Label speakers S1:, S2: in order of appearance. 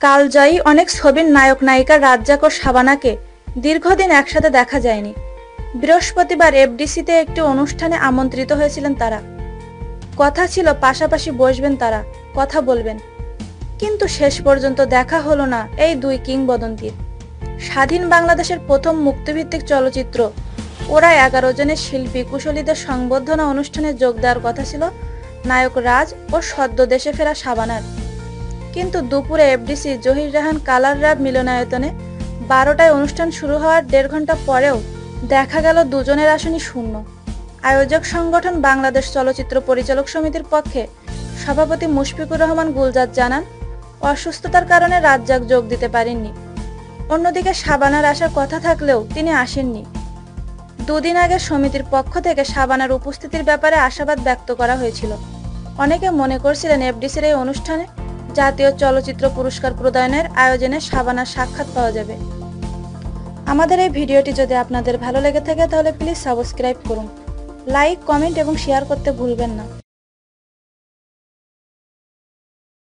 S1: কালজয়ী অনেক ছবির নায়ক, নায়িকা রাজ্জাক ও শাবানাকে দীর্ঘদিন একসাথে দেখা যায়নি। বৃহস্পতিবার এফডিসিতে একটি অনুষ্ঠানে আমন্ত্রিত হয়েছিলেন তারা। কথা ছিল, পাশাপাশি বসবেন তারা, কথা বলবেন। কিন্তু শেষ পর্যন্ত দেখা হলো না এই দুই কিংবদন্তির। স্বাধীন বাংলাদেশের প্রথম মুক্তিভিত্তিক চলচ্চিত্র ওরা এগারো জনের শিল্পী কুশলীদের সংবর্ধনা অনুষ্ঠানে যোগ দেওয়ার কথা ছিল নায়ক রাজ ও সদ্য দেশে ফেরা সাবানার। কিন্তু দুপুরে FDC Zahir Raihan colour lab মিলনায়তনে বারোটায় অনুষ্ঠান শুরু হওয়ার দেড় ঘণ্টা পরেও দেখা গেল দুজনের আসনই শূন্য। আয়োজক সংগঠন বাংলাদেশ চলচ্চিত্র পরিচালক সমিতির পক্ষে সভাপতি মুশফিকুর রহমান গুলজার জানান, অসুস্থতার কারণে রাজ্জাক যোগ দিতে পারেননি। অন্যদিকে সাবানার আসার কথা থাকলেও তিনি আসেননি। দুদিন আগে সমিতির পক্ষ থেকে সাবানার উপস্থিতির ব্যাপারে আশাবাদ ব্যক্ত করা হয়েছিল। অনেকে মনে করছিলেন এফডিসির এই অনুষ্ঠানে জাতীয় চলচ্চিত্র পুরস্কার প্রদানের আয়োজনে সাবানার সাক্ষাৎ পাওয়া যাবে। আমাদের এই ভিডিওটি যদি আপনাদের ভালো লেগে থাকে তাহলে প্লিজ সাবস্ক্রাইব করুন। লাইক, কমেন্ট এবং শেয়ার করতে ভুলবেন না।